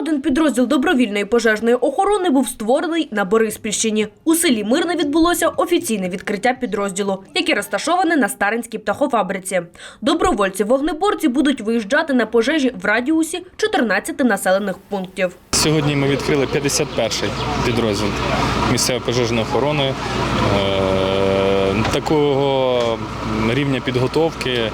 один підрозділ добровільної пожежної охорони був створений на Бориспільщині. У селі Мирне відбулося офіційне відкриття підрозділу, яке розташоване на Старинській птахофабриці. Добровольці-вогнеборці будуть виїжджати на пожежі в радіусі 14 населених пунктів. Сьогодні ми відкрили 51-й підрозділ місцевої пожежної охорони. Такого рівня підготовки,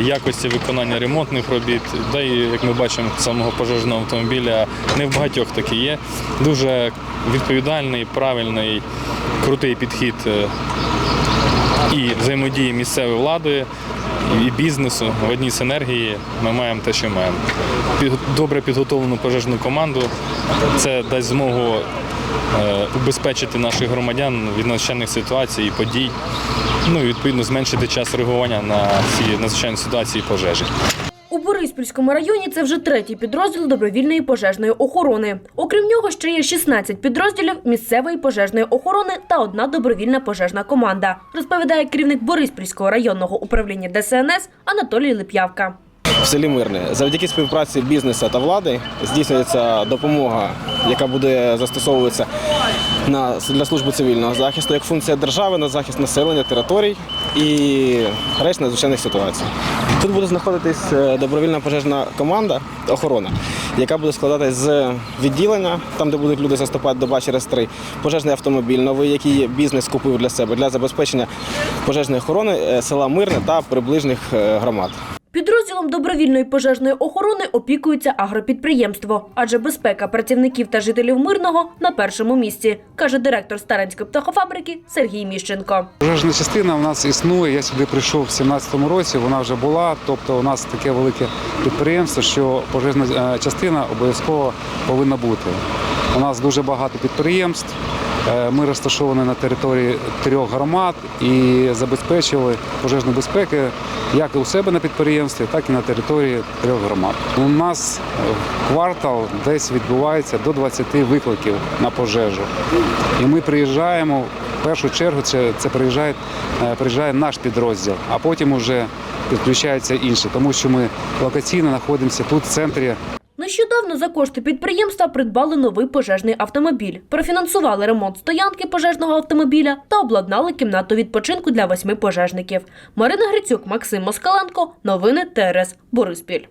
якості виконання ремонтних робіт, да і, як ми бачимо, самого пожежного автомобіля не в багатьох такі є. Дуже відповідальний, правильний, крутий підхід е, і взаємодії місцевої влади і бізнесу в одній синергії ми маємо те, що маємо. Добре підготовлену пожежну команду. Це дасть змогу убезпечити наших громадян від надзвичайних ситуацій і подій. Ну і відповідно зменшити час реагування на ці надзвичайні ситуації і пожежі. У Бориспільському районі це вже третій підрозділ добровільної пожежної охорони. Окрім нього, ще є 16 підрозділів місцевої пожежної охорони та одна добровільна пожежна команда, розповідає керівник Бориспільського районного управління ДСНС Анатолій Лип'явка. в селі Мирне. Завдяки співпраці бізнесу та влади здійснюється допомога, яка буде застосовуватися на, для служби цивільного захисту як функція держави на захист населення, територій і решт надзвичайних ситуацій. Тут буде знаходитись е, добровільна пожежна команда охорона, яка буде складатись з відділення, там де будуть люди заступати доба через три, пожежний автомобіль новий, який бізнес купив для себе для забезпечення пожежної охорони е, села Мирне та приближних е, громад. Підрозділом добровільної пожежної охорони опікується агропідприємство, адже безпека працівників та жителів мирного на першому місці, каже директор Старенської птахофабрики Сергій Міщенко. Пожежна частина у нас існує. Я сюди прийшов в 2017 році. Вона вже була. Тобто, у нас таке велике підприємство, що пожежна е, частина обов'язково повинна бути. У нас дуже багато підприємств. Е, Ми розташовані на території трьох громад і забезпечили пожежну безпеку як і у себе на підприємстві, так і на території трьох громад. У нас квартал десь відбувається до 20 викликів на пожежу. І ми приїжджаємо в першу чергу. Це, це приїжджає, е, приїжджає наш підрозділ, а потім вже підключаються інші, тому що ми локаційно знаходимося тут в центрі Нещодавно за кошти підприємства придбали новий пожежний автомобіль, профінансували ремонт стоянки пожежного автомобіля та обладнали кімнату відпочинку для восьми пожежників. Марина Грицюк, Максим Москаленко. Новини ТРС Бориспіль.